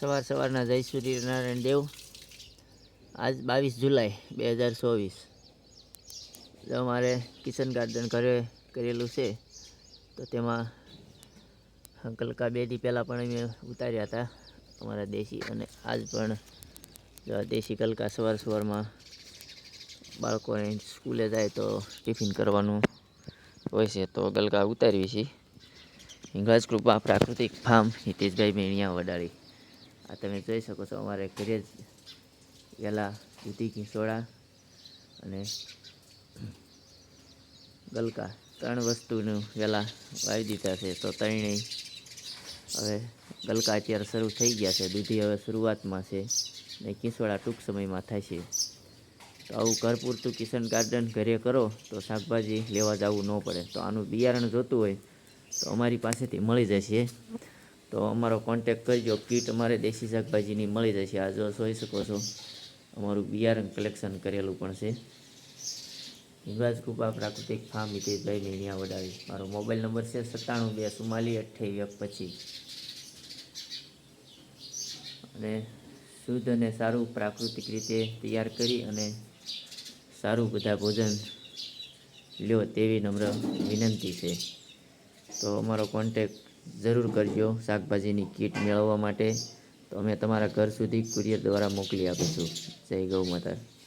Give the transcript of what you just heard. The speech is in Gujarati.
સવાર સવારના જય સૂર્યનારાયણ દેવ. આજ બાવીસ જુલાઈ, બે હજાર ચોવીસ. જો અમારે કિચન ગાર્ડન ઘરે કરેલું છે, તો તેમાં હંકલકા બે દી પહેલાં પણ અમે ઉતાર્યા હતા, અમારા દેશી અને આજ પણ દેશી કલકા સવાર સવારમાં બાળકોને સ્કૂલે જાય તો ટિફિન કરવાનું હોય છે, તો ગલકા ઉતારવી છીએ. હિંગળાજ કૃપા પ્રાકૃતિક ફાર્મ હિતેશભાઈ મેણિયા વડાળી. આ તમે જોઈ શકો છો અમારે ઘરે જ વહેલા દૂધી ઘીસોડા અને ગલકા ત્રણ વસ્તુનું વહેલા વાવી દીધા છે. તો ત્રણેય હવે ગલકા અત્યારે શરૂ થઈ ગયા છે. દૂધી હવે શરૂઆતમાં છે ને કિસોડા ટૂંક સમયમાં થશે તો આવું ઘર પૂરતું કિચન ગાર્ડન ઘરે કરો તો શાકભાજી લેવા જવું ન પડે. તો આનું બિયારણ જોતું હોય તો અમારી પાસેથી મળી જશે. તો અમારો કોન્ટેક કરજો. કીટ અમારે દેશી શાકભાજીની મળી જશે. આ જો જોઈ શકો છો, અમારું બિયારણ કલેક્શન કરેલું પણ છે. હિંગરાજ કૃપા પ્રાકૃતિક ફાર્મ હિતેશભાઈ મેણિયા વડાવી મારો મોબાઈલ નંબર છે સત્તાણું બે ચુમ્માલીસ અઠ્યાવીસ પચીસ. અને શુદ્ધ અને સારું પ્રાકૃતિક રીતે તૈયાર કરી અને સારું બધા ભોજન લ્યો તેવી નમ્ર વિનંતી છે. તો અમારો કોન્ટેક જરૂર કરજો શાકભાજીની કીટ મેળવવા માટે. તો અમે તમારા ઘર સુધી કુરિયર દ્વારા મોકલી આપીશું. જય ગૌ માતા.